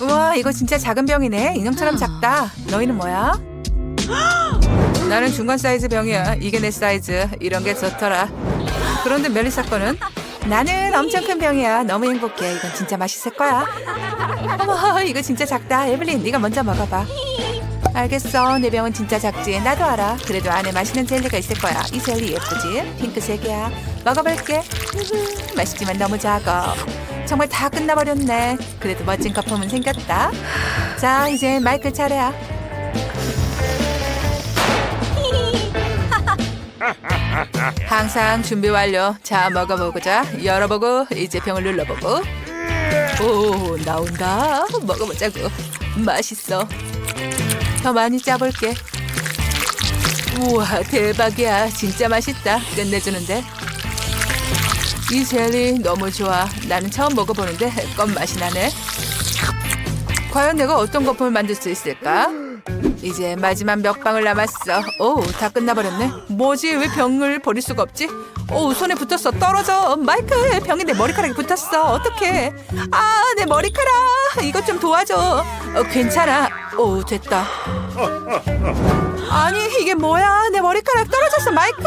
우와 이거 진짜 작은 병이네. 인형처럼 작다. 너희는 뭐야? 나는 중간 사이즈 병이야. 이게 내 사이즈. 이런 게 좋더라. 그런데 멜리사 거는 나는 엄청 큰 병이야. 너무 행복해. 이건 진짜 맛있을 거야. 어머 이거 진짜 작다. 에블린 네가 먼저 먹어봐. 알겠어. 내 병은 진짜 작지. 나도 알아. 그래도 안에 맛있는 젤리가 있을 거야. 이 젤리 예쁘지? 핑크색이야. 먹어볼게. 맛있지만 너무 작아 정말 다 끝나버렸네. 그래도 멋진 거품은 생겼다. 자 이제 마이클 차례야. 항상 준비 완료. 자 먹어보자 열어보고 이제 병을 눌러보고. 오 나온다. 먹어보자고. 맛있어. 더 많이 짜볼게. 우와 대박이야. 진짜 맛있다. 끝내주는데 이 젤리 너무 좋아. 나는 처음 먹어보는데 껌 맛이 나네. 과연 내가 어떤 거품을 만들 수 있을까? 이제 마지막 몇 방울 남았어. 오 다 끝나버렸네. 뭐지? 왜 병을 버릴 수가 없지? 오 손에 붙었어. 떨어져. 마이클 병이 내 머리카락에 붙었어. 어떡해. 아 내 머리카락. 이것 좀 도와줘. 어, 괜찮아. 오 됐다. 아니 이게 뭐야? 내 머리카락 떨어졌어 마이클.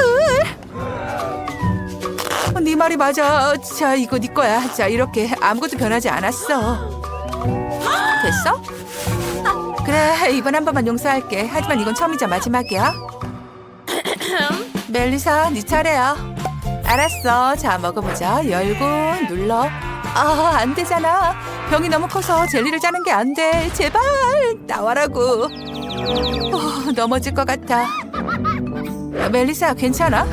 어, 네 말이 맞아. 자 이거 네 거야. 자 이렇게 아무것도 변하지 않았어. 됐어? 그래 이번 한 번만 용서할게. 하지만 이건 처음이자 마지막이야. 멜리사 네 차례야. 알았어. 자 먹어보자. 열고 눌러. 아 안 되잖아. 병이 너무 커서 젤리를 짜는 게 안 돼. 제발 나와라고. 어, 넘어질 것 같아. 어, 멜리사 괜찮아?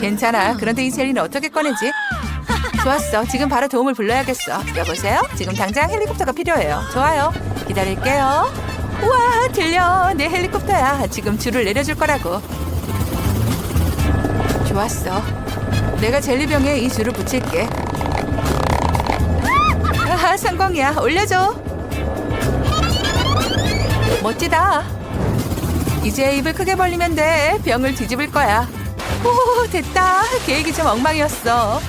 괜찮아. 그런데 이 젤리는 어떻게 꺼내지? 좋았어. 지금 바로 도움을 불러야겠어. 여보세요? 지금 당장 헬리콥터가 필요해요. 좋아요. 기다릴게요. 우와 들려. 내 헬리콥터야. 지금 줄을 내려줄 거라고. 좋았어. 내가 젤리병에 이 줄을 붙일게. 아하 성공이야. 올려줘. 멋지다. 이제 입을 크게 벌리면 돼. 병을 뒤집을 거야 오 됐다. 계획이 좀 엉망이었어.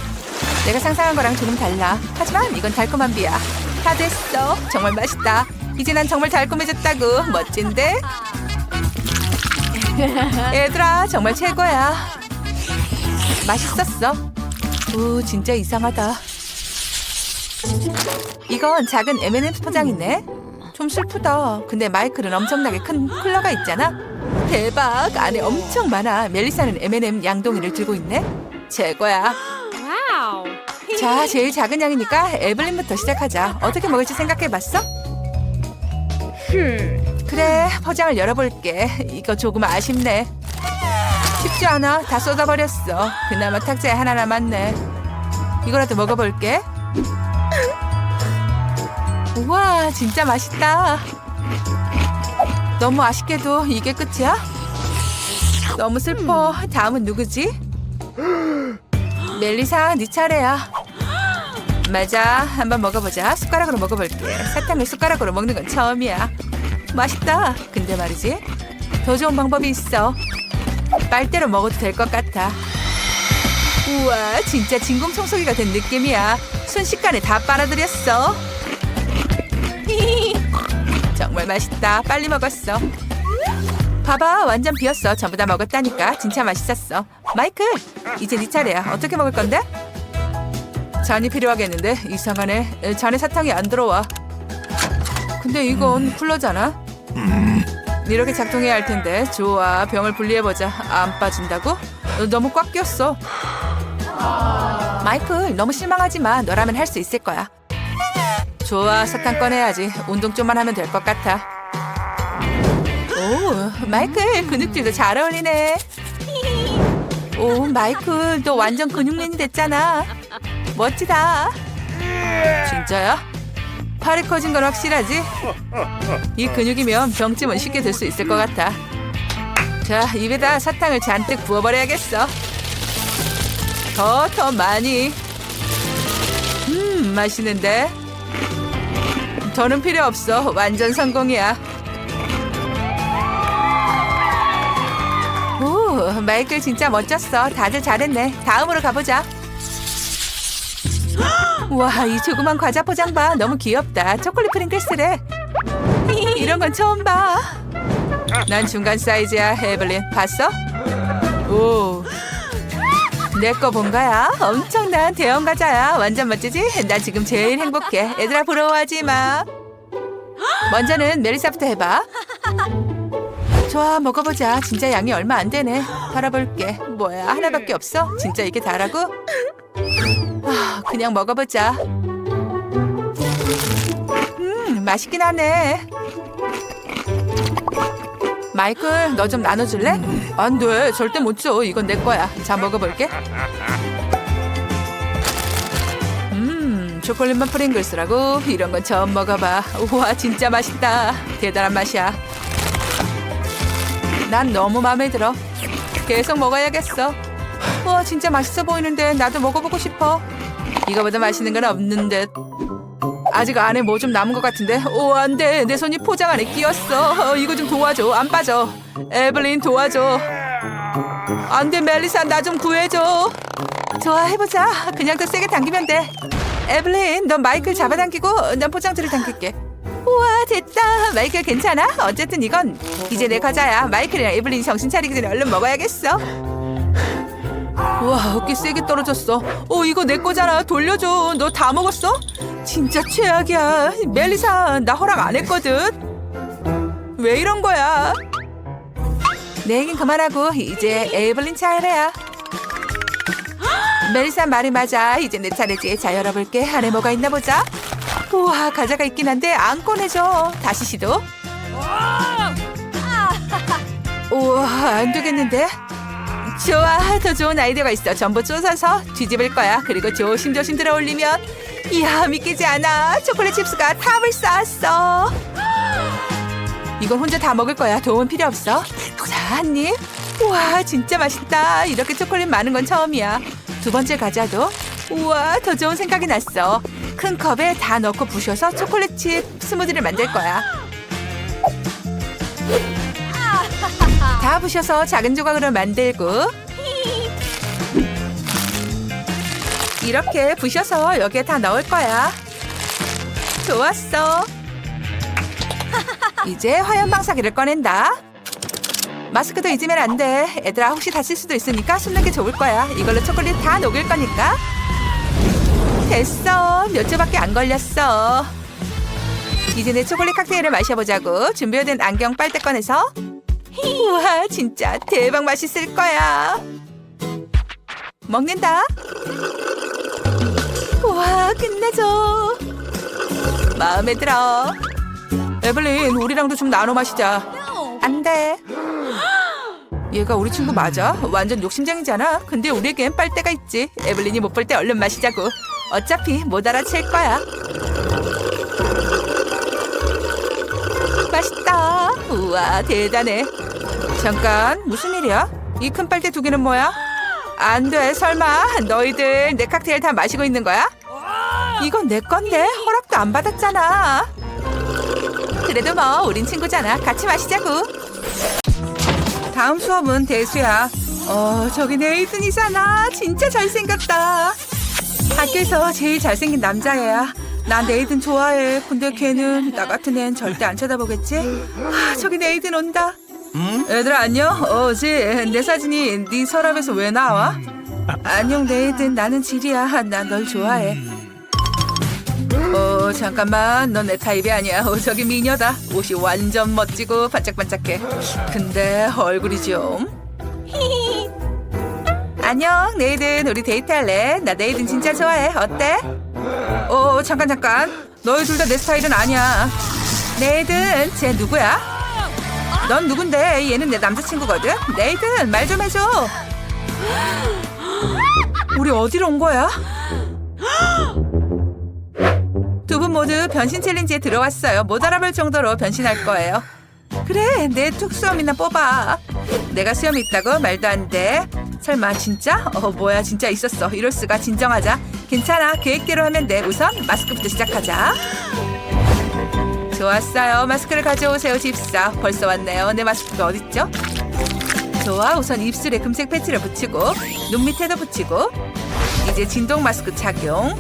내가 상상한 거랑 조금 달라. 하지만 이건 달콤한 비야. 다 됐어. 정말 맛있다. 이제 난 정말 달콤해졌다고. 멋진데? 얘들아 정말 최고야. 맛있었어? 오 진짜 이상하다. 이건 작은 M&M 포장이네. 좀 슬프다. 근데 마이클은 엄청나게 큰 쿨러가 있잖아 대박 안에 엄청 많아 멜리사는 M&M 양동이를 들고 있네 최고야. 자, 제일 작은 양이니까 에블린부터 시작하자. 어떻게 먹을지 생각해봤어? 그래, 포장을 열어볼게. 이거 조금 아쉽네. 쉽지 않아. 다 쏟아버렸어. 그나마 탁자에 하나 남았네. 이거라도 먹어볼게. 우와, 진짜 맛있다. 너무 아쉽게도 이게 끝이야? 너무 슬퍼. 다음은 누구지? 멜리사, 네 차례야. 맞아, 한번 먹어보자. 숟가락으로 먹어볼게. 사탕을 숟가락으로 먹는 건 처음이야. 맛있다. 근데 말이지, 더 좋은 방법이 있어. 빨대로 먹어도 될 것 같아. 우와, 진짜 진공청소기가 된 느낌이야. 순식간에 다 빨아들였어. 정말 맛있다. 빨리 먹었어. 봐봐, 완전 비었어. 전부 다 먹었다니까. 진짜 맛있었어. 마이클, 이제 네 차례야. 어떻게 먹을 건데? 잔이 필요하겠는데 이상하네. 에, 잔에 사탕이 안 들어와. 근데 이건 쿨러잖아. 이렇게 작동해야 할 텐데. 좋아, 병을 분리해 보자. 안 빠진다고? 어, 너무 꽉 꼈어. 마이클, 너무 실망하지 마. 너라면 할 수 있을 거야. 좋아, 사탕 꺼내야지. 운동 좀만 하면 될 것 같아. 오, 마이클 근육질도 잘 어울리네. 오, 마이클 너 완전 근육맨이 됐잖아. 멋지다. 진짜야? 팔이 커진 건 확실하지? 이 근육이면 병쯤은 쉽게 될수 있을 것 같아. 자, 입에다 사탕을 잔뜩 부어버려야겠어. 더, 더 많이. 음, 맛있는데? 더는 필요 없어. 완전 성공이야. 오, 마이클 진짜 멋졌어. 다들 잘했네. 다음으로 가보자. 와, 이 조그만 과자 포장 봐. 너무 귀엽다. 초콜릿 프링글스래. 이런 건 처음 봐. 난 중간 사이즈야, 에블린. 봤어? 오. 내 거본 거야? 엄청난 대형 과자야. 완전 멋지지? 나 지금 제일 행복해. 얘들아 부러워하지 마. 먼저는 메리사부터 해봐. 좋아, 먹어보자. 진짜 양이 얼마 안 되네. 팔아볼게. 뭐야, 하나밖에 없어? 진짜 이게 다라고? 아, 그냥 먹어보자. 음, 맛있긴 하네. 마이클, 너 좀 나눠줄래? 안 돼, 절대 못 줘. 이건 내 거야. 자, 먹어볼게. 음, 초콜릿맛 프링글스라고? 이런 건 처음 먹어봐. 우와, 진짜 맛있다. 대단한 맛이야. 난 너무 마음에 들어. 계속 먹어야겠어. 우와, 진짜 맛있어 보이는데 나도 먹어보고 싶어. 이거보다 맛있는 건 없는 듯. 아직 안에 뭐 좀 남은 것 같은데. 오, 안 돼. 내 손이 포장 안에 끼었어. 어, 이거 좀 도와줘. 안 빠져. 에블린 도와줘. 안 돼, 멜리사. 나 좀 구해줘. 좋아, 해보자. 그냥 더 세게 당기면 돼. 에블린, 넌 마이클 잡아당기고 난 포장지를 당길게. 우와, 됐다. 마이클 괜찮아? 어쨌든 이건 이제 내 과자야. 마이클이랑 에블린이 정신 차리기 전에 얼른 먹어야겠어. 우와, 어깨 세게 떨어졌어. 어, 이거 내 거잖아. 돌려줘. 너 다 먹었어? 진짜 최악이야. 멜리사, 나 허락 안 했거든. 왜 이런 거야? 내 얘긴 그만하고 이제 에이블린 차례야. 멜리사 말이 맞아. 이제 내 차례지. 자, 열어볼게. 안에 뭐가 있나 보자. 우와, 과자가 있긴 한데 안 꺼내줘. 다시 시도. 우와, 안 되겠는데? 좋아, 더 좋은 아이디어가 있어. 전부 쪼서서 뒤집을 거야. 그리고 조심조심 들어 올리면 이야, 믿기지 않아. 초콜릿 칩스가 탑을 쌓았어. 이건 혼자 다 먹을 거야. 도움 필요 없어. 자, 한 입. 우와, 진짜 맛있다. 이렇게 초콜릿 많은 건 처음이야. 두 번째 과자도. 우와, 더 좋은 생각이 났어. 큰 컵에 다 넣고 부셔서 초콜릿 칩 스무디를 만들 거야. 다 부셔서 작은 조각으로 만들고 이렇게 부셔서 여기에 다 넣을 거야. 좋았어. 이제 화염 방사기를 꺼낸다. 마스크도 잊으면 안 돼. 애들아 혹시 다칠 수도 있으니까 숨는 게 좋을 거야. 이걸로 초콜릿 다 녹일 거니까. 됐어. 몇 초밖에 안 걸렸어. 이제 내 초콜릿 칵테일을 마셔보자고. 준비된 안경 빨대 꺼내서 우와 진짜 대박 맛있을 거야. 먹는다. 우와 끝내줘. 마음에 들어. 에블린 우리랑도 좀 나눠 마시자. 안 돼. 얘가 우리 친구 맞아? 완전 욕심쟁이잖아. 근데 우리에겐 빨대가 있지. 에블린이 못 볼 때 얼른 마시자고. 어차피 못 알아챌 거야. 맛있다. 우와, 대단해. 잠깐, 무슨 일이야? 이 큰 빨대 두 개는 뭐야? 안 돼, 설마. 너희들 내 칵테일 다 마시고 있는 거야? 이건 내 건데 허락도 안 받았잖아. 그래도 뭐, 우린 친구잖아. 같이 마시자고. 다음 수업은 대수야. 어, 저기 네이든이잖아. 진짜 잘생겼다. 학교에서 제일 잘생긴 남자애야. 나 네이든 좋아해. 근데 걔는 나 같은 애는 절대 안 쳐다보겠지? 아, 저기 네이든 온다. 얘들아 안녕. 어지 내 사진이 네 서랍에서 왜 나와? 안녕 네이든 나는 지리야. 난널 좋아해. 어 잠깐만 넌 내 타입이 아니야. 어, 저기 미녀다. 옷이 완전 멋지고 반짝반짝해. 근데 얼굴이 좀. 안녕 네이든 우리 데이트할래? 나 네이든 진짜 좋아해. 어때? 어 잠깐 잠깐 너희 둘 다 내 스타일은 아니야 네이든 쟤 누구야? 넌 누군데? 얘는 내 남자친구거든? 네이든 말 좀 해줘. 우리 어디로 온 거야? 두 분 모두 변신 챌린지에 들어왔어요. 못 알아볼 정도로 변신할 거예요. 그래 내 특수험이나 뽑아. 내가 수염이 있다고 말도 안 돼. 설마 진짜? 어 뭐야 진짜 있었어. 이럴 수가. 진정하자. 괜찮아. 계획대로 하면 돼. 우선 마스크부터 시작하자 좋았어요 마스크를 가져오세요 집사 벌써 왔네요 내 마스크가 어딨죠? 좋아 우선 입술에 금색 패치를 붙이고 눈 밑에도 붙이고 이제 진동 마스크 착용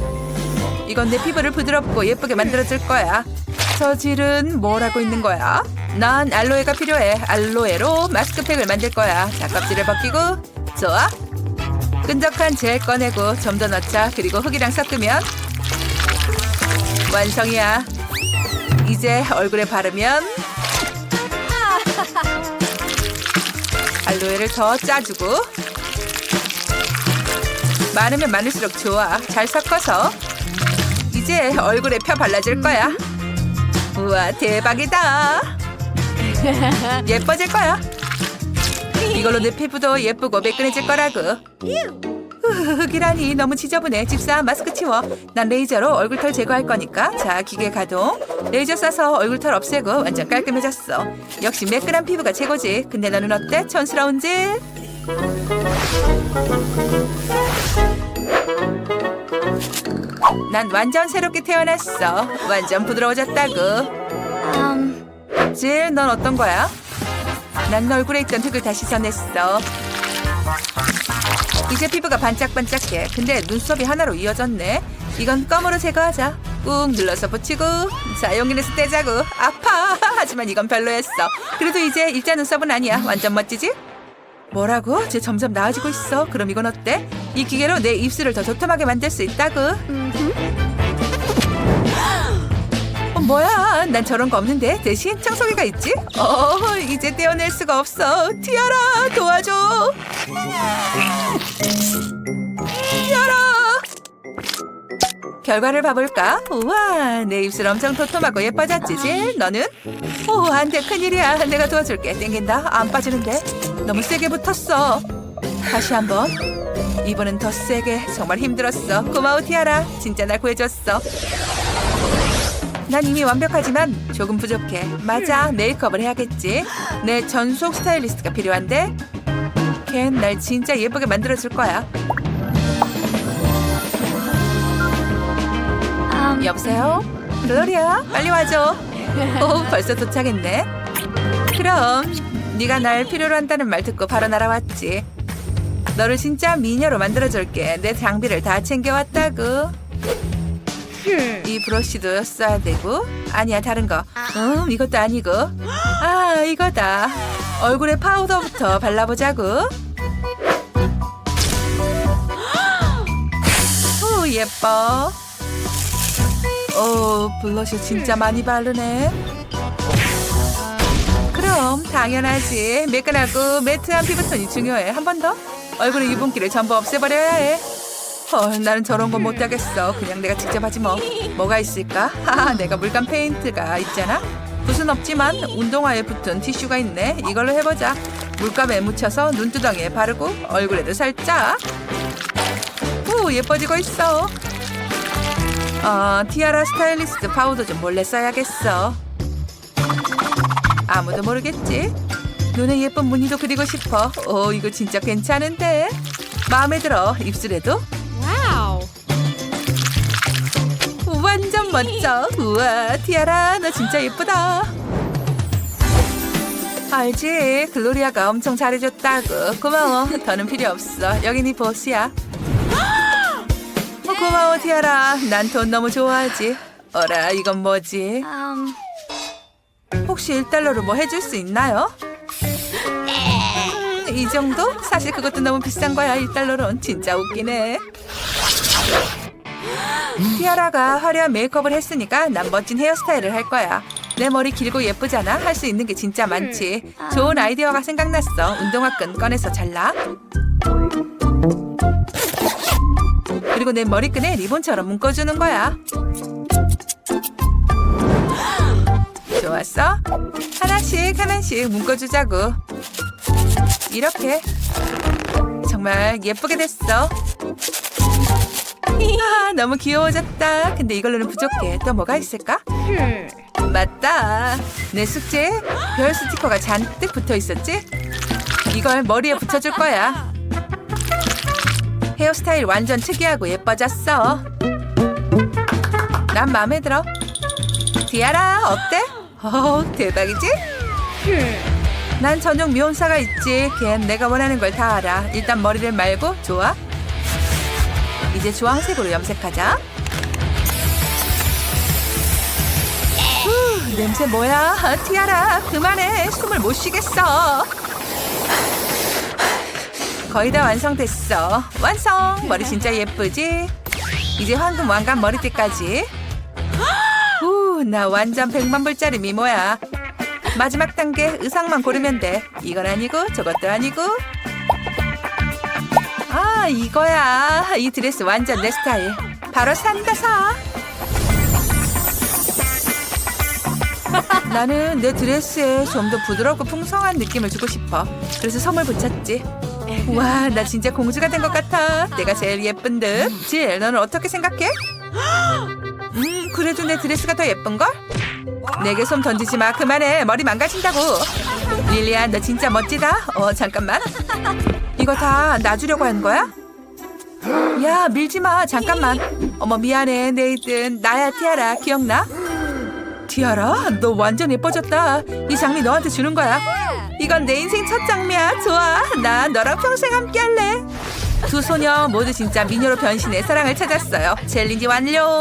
이건 내 피부를 부드럽고 예쁘게 만들어줄 거야. 저질은 뭘 하고 있는 거야? 난 알로에가 필요해. 알로에로 마스크팩을 만들 거야. 자, 껍질을 벗기고. 좋아. 끈적한 젤 꺼내고 좀 더 넣자. 그리고 흙이랑 섞으면 완성이야. 이제 얼굴에 바르면 알로에를 더 짜주고 많으면 많을수록 좋아. 잘 섞어서 이제 얼굴에 펴 발라줄 거야. 우와 대박이다. 예뻐질 거야. 이걸로 내 피부도 예쁘고 매끈해질 거라고. 흑이라니 너무 지저분해. 집사 마스크 치워. 난 레이저로 얼굴털 제거할 거니까. 자 기계 가동. 레이저 쏴서 얼굴털 없애고 완전 깔끔해졌어. 역시 매끈한 피부가 최고지. 근데 너는 어때? 촌스러운지? 난 완전 새롭게 태어났어. 완전 부드러워졌다고. 질, 넌 어떤 거야? 난 얼굴에 있던 흙을 다시 씻어냈어. 이제 피부가 반짝반짝해. 근데 눈썹이 하나로 이어졌네. 이건 껌으로 제거하자. 꾹 눌러서 붙이고. 자, 용기 내서 떼자고. 아파. 하지만 이건 별로였어. 그래도 이제 일자 눈썹은 아니야. 완전 멋지지? 뭐라고? 쟤 점점 나아지고 있어. 그럼 이건 어때? 이 기계로 내 입술을 더 도톰하게 만들 수 있다고. 어, 뭐야? 난 저런 거 없는데 대신 청소기가 있지? 어, 이제 떼어낼 수가 없어. 티아라, 도와줘. 티아라. 결과를 봐볼까? 우와, 내 입술 엄청 도톰하고 예뻐졌지, 질? 너는? 오, 안 돼, 큰일이야. 내가 도와줄게. 땡긴다. 안 빠지는데. 너무 세게 붙었어. 다시 한 번. 이번엔 더 세게. 정말 힘들었어. 고마워, 티아라. 진짜 날 구해줬어. 난 이미 완벽하지만 조금 부족해. 맞아, 메이크업을 해야겠지. 내 전속 스타일리스트가 필요한데. 걘 날 진짜 예쁘게 만들어줄 거야. 여보세요? 글로리야, 빨리 와줘. 오, 벌써 도착했네. 그럼 네가 날 필요로 한다는 말 듣고 바로 날아왔지. 너를 진짜 미녀로 만들어줄게. 내 장비를 다 챙겨왔다고. 이 브러쉬도 써야 되고 아니야 다른 거. 음 이것도 아니고. 아 이거다. 얼굴에 파우더부터 발라보자고. 오 예뻐. 오 블러셔 진짜 많이 바르네. 그럼 당연하지. 매끈하고 매트한 피부톤이 중요해. 한 번 더. 얼굴의 유분기를 전부 없애버려야 해. 헐, 나는 저런 건 못하겠어. 그냥 내가 직접 하지 뭐. 뭐가 있을까? 하하, 내가 물감 페인트가 있잖아. 붓은 없지만 운동화에 붙은 티슈가 있네. 이걸로 해보자. 물감에 묻혀서 눈두덩이에 바르고 얼굴에도 살짝. 오, 예뻐지고 있어. 어, 티아라 스타일리스트 파우더 좀 몰래 써야겠어. 아무도 모르겠지? 눈에 예쁜 무늬도 그리고 싶어. 오, 이거 진짜 괜찮은데? 마음에 들어. 입술에도? 완전 멋져. 우와, 티아라, 너 진짜 예쁘다. 알지? 글로리아가 엄청 잘해줬다고. 고마워. 더는 필요 없어. 여기 네 보스야. 어, 고마워, 티아라. 난 돈 너무 좋아하지. 어라, 이건 뭐지? Um. 혹시 1달러로 뭐 해줄 수 있나요? 음, 이 정도? 사실 그것도 너무 비싼 거야. 1달러론 진짜 웃기네. 티아라가 화려한 메이크업을 했으니까 난 멋진 헤어스타일을 할 거야. 내 머리 길고 예쁘잖아. 할 수 있는 게 진짜 많지. 좋은 아이디어가 생각났어. 운동화 끈 꺼내서 잘라. 그리고 내 머리끈에 리본처럼 묶어주는 거야. 좋았어? 하나씩 하나씩 묶어주자고. 이렇게. 정말 예쁘게 됐어. 아, 너무 귀여워졌다. 근데 이걸로는 부족해. 또 뭐가 있을까? 맞다. 내 숙제에 별 스티커가 잔뜩 붙어 있었지? 이걸 머리에 붙여줄 거야. 헤어스타일 완전 특이하고 예뻐졌어. 난 마음에 들어. 디아라, 어때? 어, 대박이지? 난 전용 미용사가 있지. 걘 내가 원하는 걸 다 알아. 일단 머리를 말고, 좋아? 이제 주황색으로 염색하자. 후, 냄새 뭐야? 티아라, 그만해. 숨을 못 쉬겠어. 거의 다 완성됐어. 완성! 머리 진짜 예쁘지? 이제 황금 왕관 머리띠까지. 후, 나 완전 백만 불짜리 미모야. 마지막 단계 의상만 고르면 돼. 이건 아니고 저것도 아니고 아, 이거야. 이 드레스 완전 내 스타일. 바로 산다 사. 나는 내 드레스에 좀 더 부드럽고 풍성한 느낌을 주고 싶어. 그래서 선물 붙였지. 와, 나 진짜 공주가 된 것 같아. 내가 제일 예쁜 듯. 질, 너는 어떻게 생각해? 음, 그래도 내 드레스가 더 예쁜걸? 내게 손 던지지 마. 그만해. 머리 망가진다고. 릴리안, 너 진짜 멋지다. 어, 잠깐만. 이거 다 놔주려고 한 거야? 야, 밀지 마. 잠깐만. 어머, 미안해. 내일은 나야, 티아라. 기억나? 티아라, 너 완전 예뻐졌다. 이 장미 너한테 주는 거야. 이건 내 인생 첫 장미야. 좋아. 나 너랑 평생 함께 할래. 두 소녀 모두 진짜 미녀로 변신해 사랑을 찾았어요. 챌린지 완료.